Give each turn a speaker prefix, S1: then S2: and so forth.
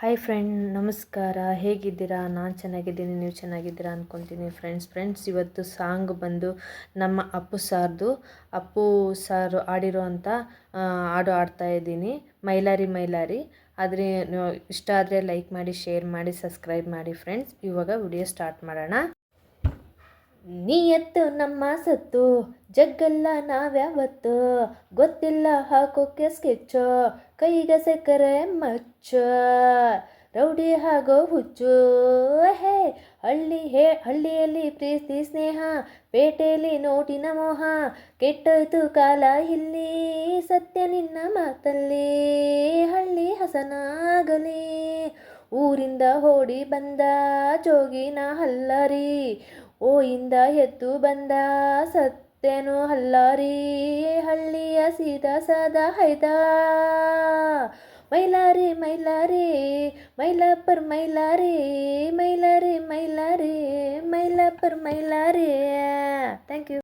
S1: Hi friend ನಮಸ್ಕಾರ. ಹೇಗಿದ್ದೀರಾ? ನಾನು ಚೆನ್ನಾಗಿದ್ದೀನಿ. ನೀವು ಚೆನ್ನಾಗಿದ್ದೀರಾ ಅಂದ್ಕೊತೀನಿ ಫ್ರೆಂಡ್ಸ್ ಫ್ರೆಂಡ್ಸ್ ಇವತ್ತು ಸಾಂಗ್ ಬಂದು ನಮ್ಮ ಅಪ್ಪು ಸಾರ್ದು. ಅಪ್ಪು ಸಾರು ಆಡಿರೋ ಅಂಥ ಹಾಡು ಆಡ್ತಾ ಇದ್ದೀನಿ. ಮೈಲಾರಿ ಮೈಲಾರಿ. ಆದರೆ, ಇಷ್ಟ ಆದರೆ ಲೈಕ್ ಮಾಡಿ ಶೇರ್ ಮಾಡಿ ಸಬ್ಸ್ಕ್ರೈಬ್ ಮಾಡಿ ಫ್ರೆಂಡ್ಸ್ ಇವಾಗ ವಿಡಿಯೋ ಸ್ಟಾರ್ಟ್ ಮಾಡೋಣ. ನೀಯತ್ತು ನಮ್ಮ ಸತ್ತು, ಜಗ್ಗಲ್ಲ ನಾವ್ಯಾವತ್ತು, ಗೊತ್ತಿಲ್ಲ ಹಾಕೋಕೆ ಸ್ಕೆಚ್ಚು ಕೈಗೆ ಸಕ್ಕರೆ ಮಚ್ಚ, ರೌಡಿ ಹಾಗೋ ಹುಚ್ಚು, ಹೇ, ಹಳ್ಳಿ ಹೇ, ಹಳ್ಳಿಯಲ್ಲಿ ಪ್ರೀತಿ, ಸ್ನೇಹ, ಪೇಟೆಯಲ್ಲಿ ನೋಟಿನ ಮೋಹ, ಕೆಟ್ಟೋಯ್ತು ಕಾಲ ಇಲ್ಲಿ, ಸತ್ಯ ನಿನ್ನ ಮಾತಲ್ಲಿ, ಹಳ್ಳಿ ಹಸನಾಗಲಿ. ಊರಿಂದ ಓಡಿ ಬಂದ ಜೋಗಿನ ಹಲ್ಲರಿ. ಓಯಿಂದ ಎದ್ದು ಬಂದ ಸತ್ತೇನು ಹಲ್ಲಾರಿ. ಹಳ್ಳಿಯ ಸೀದಾ ಸದಾ ಹೈದ. ಮೈಲಾರಿ ಮೈಲಾರಿ, ಮೈಲಾಪರ್ ಮೈಲಾರಿ ಮೈಲಾರಿ ಮೈಲಾರಿ, ಮೈಲಾಪರ್ ಮೈಲಾರಿ. Thank you